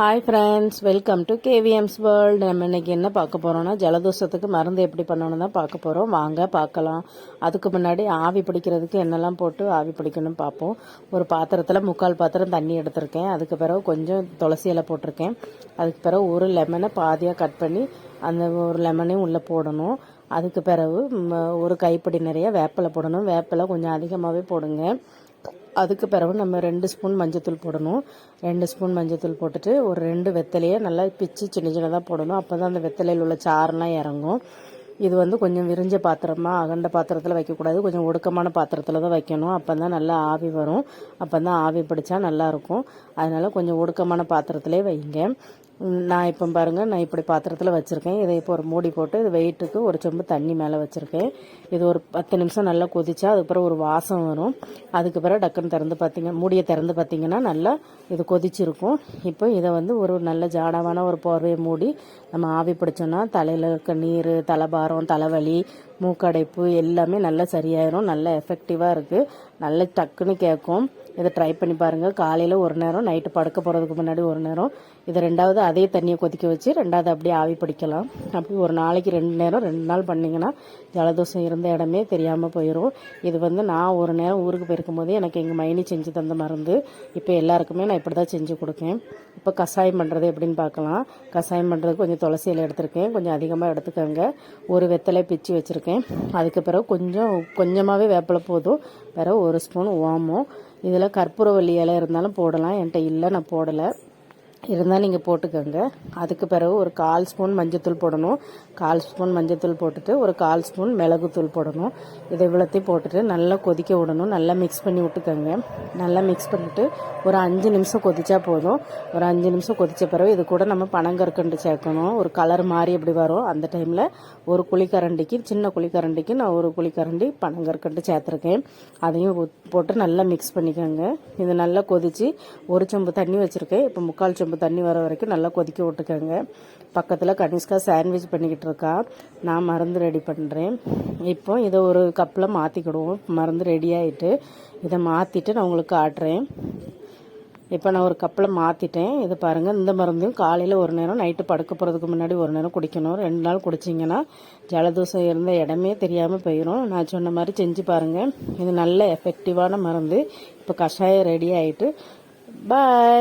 Hi friends welcome to KVM's world நம்ம இன்றைக்கி என்ன பார்க்க போகிறோம்னா ஜலதோஷத்துக்கு மருந்து எப்படி பண்ணணும் தான் பார்க்க போகிறோம் வாங்க பார்க்கலாம். அதுக்கு முன்னாடி ஆவி பிடிக்கிறதுக்கு என்னெல்லாம் போட்டு ஆவி பிடிக்கணும்னு பார்ப்போம். ஒரு பாத்திரத்தில் முக்கால் பாத்திரம் தண்ணி எடுத்திருக்கேன். அதுக்கு பிறகு கொஞ்சம் துளசி இலை போட்டிருக்கேன். அதுக்கு பிறகு ஒரு லெமனை பாதியாக கட் பண்ணி அந்த ஒரு லெமனையும் உள்ளே போடணும். அதுக்கு பிறகு ஒரு கைப்பிடி நிறைய வேப்பிலை போடணும். வேப்பிலை கொஞ்சம் அதிகமாகவே போடுங்க. அதுக்கு பிறகு நம்ம ரெண்டு ஸ்பூன் மஞ்சத்தூள் போடணும். ரெண்டு ஸ்பூன் மஞ்சத்தூள் போட்டுட்டு ஒரு ரெண்டு வெத்தலையை நல்லா பிச்சு சின்ன சின்னதாக போடணும். அப்போ தான் அந்த வெத்தலையில் உள்ள சாரெலாம் இறங்கும். இது வந்து கொஞ்சம் விரிஞ்ச பாத்திரமா அகண்ட பாத்திரத்தில் வைக்கக்கூடாது. கொஞ்சம் ஒடுக்கமான பாத்திரத்தில் தான் வைக்கணும். அப்போ தான் நல்லா ஆவி வரும். அப்போ தான் ஆவி பிடிச்சா நல்லாயிருக்கும் அதனால் கொஞ்சம் ஒடுக்கமான பாத்திரத்திலே வைங்க. நான் இப்போ பாருங்கள் நான் இப்படி பாத்திரத்தில் வச்சுருக்கேன். இதை இப்போ ஒரு மூடி போட்டு இது வெயிட்டுக்கு ஒரு செம்பு தண்ணி மேலே வச்சுருக்கேன். இது ஒரு பத்து நிமிஷம் நல்லா கொதிச்சா அதுக்கப்புறம் ஒரு வாசம் வரும். அதுக்கு பிறகு டக்குன்னு திறந்து பார்த்திங்க மூடியை திறந்து பார்த்தீங்கன்னா நல்லா இது கொதிச்சிருக்கும். இப்போ இதை வந்து ஒரு நல்ல ஜாடாவான ஒரு போர்வையை மூடி நம்ம ஆவி பிடிச்சோன்னா தலையில் இருக்க நீர் தலைபாரம் தலைவலி மூக்கடைப்பு எல்லாமே நல்லா சரியாயிரும். நல்லா எஃபெக்டிவாக இருக்குது நல்ல டக்குன்னு கேட்கும் இதை ட்ரை பண்ணி பாருங்கள் காலையில் ஒரு நேரம் நைட்டு படுக்க போகிறதுக்கு முன்னாடி ஒரு நேரம். இதை ரெண்டாவது அதே தண்ணியை கொதிக்க வச்சு ரெண்டாவது அப்படியே ஆவி பிடிக்கலாம். அப்படி ஒரு நாளைக்கு ரெண்டு நேரம் ரெண்டு நாள் பண்ணிங்கன்னா ஜலதோஷம் இருந்த இடமே தெரியாமல் போயிடும் இது வந்து நான் ஒரு நேரம் ஊருக்கு போயிருக்கும் போது எனக்கு எங்கள் மைனி செஞ்சு தந்த மருந்து. இப்போ எல்லாருக்குமே நான் இப்படி தான் செஞ்சு கொடுக்கேன். இப்போ கஷாயம் பண்ணுறது எப்படின்னு பார்க்கலாம். கஷாயம் பண்ணுறதுக்கு கொஞ்சம் துளசி இலை எடுத்திருக்கேன். கொஞ்சம் அதிகமாக எடுத்துக்கோங்க. ஒரு வெத்தலை பிச்சு வச்சுருக்கேன். அதுக்கு பிறகு கொஞ்சம் கொஞ்சமாகவே வேப்பிலை போதும். பிறகு ஒரு ஸ்பூன் ஓமம். இதில் கற்பூரவள்ளி இலை இருந்தாலும் போடலாம். என்கிட்ட இல்லை நான் போடலை. இருந்தால் நீங்கள் போட்டுக்கோங்க. அதுக்கு பிறகு ஒரு கால் ஸ்பூன் மஞ்சத்தூள் போடணும். கால் ஸ்பூன் மஞ்சத்தூள் போட்டுட்டு ஒரு கால் ஸ்பூன் மிளகுத்தூள் போடணும். இதை இவ்வளோத்தையும் போட்டுட்டு நல்லா கொதிக்க விடணும். நல்லா மிக்ஸ் பண்ணி விட்டுக்கோங்க. நல்லா மிக்ஸ் பண்ணிவிட்டு ஒரு அஞ்சு நிமிஷம் கொதிச்சா போதும். ஒரு அஞ்சு நிமிஷம் கொதிச்ச பிறகு இது கூட நம்ம பனங்கற்கண்டு சேர்க்கணும். ஒரு கலர் மாதிரி எப்படி வரும் அந்த டைமில் ஒரு குழிக்கரண்டிக்கு சின்ன குழிக்கரண்டிக்கு நான் ஒரு குழிக்கரண்டி பனங்கற்கண்டு சேர்த்துருக்கேன். அதையும் போட்டு நல்லா மிக்ஸ் பண்ணிக்கோங்க. இது நல்லா கொதிச்சு ஒரு சொம்பு தண்ணி வச்சுருக்கேன். இப்போ முக்கால் சொம்பு தண்ணி வர வரைக்கும் நல்லா கொதிக்க விட்டுக்கோங்க. பக்கத்தில் கனிஷ்கா சாண்ட்விச் பண்ணிக்கிட்டு இருக்கா. நான் மருந்து ரெடி பண்ணுறேன் இப்போ இதை ஒரு கப்பில் மாற்றிக்கிடுவோம் மருந்து ரெடி ஆகிட்டு இதை மாற்றிட்டு நான் உங்களுக்கு காட்டுறேன். இப்போ நான் ஒரு கப்பில் மாற்றிட்டேன் இது பாருங்கள் இந்த மருந்தையும் காலையில் ஒரு நேரம் நைட்டு படுக்க போகிறதுக்கு முன்னாடி ஒரு நேரம் குடிக்கணும். ரெண்டு நாள் குடிச்சிங்கன்னா ஜலதோஷம் இருந்த இடமே தெரியாமல் போயிடும் நான் சொன்ன மாதிரி செஞ்சு பாருங்கள் இது நல்ல எஃபெக்டிவான மருந்து. இப்போ கஷாயம் ரெடி ஆகிட்டு பாய்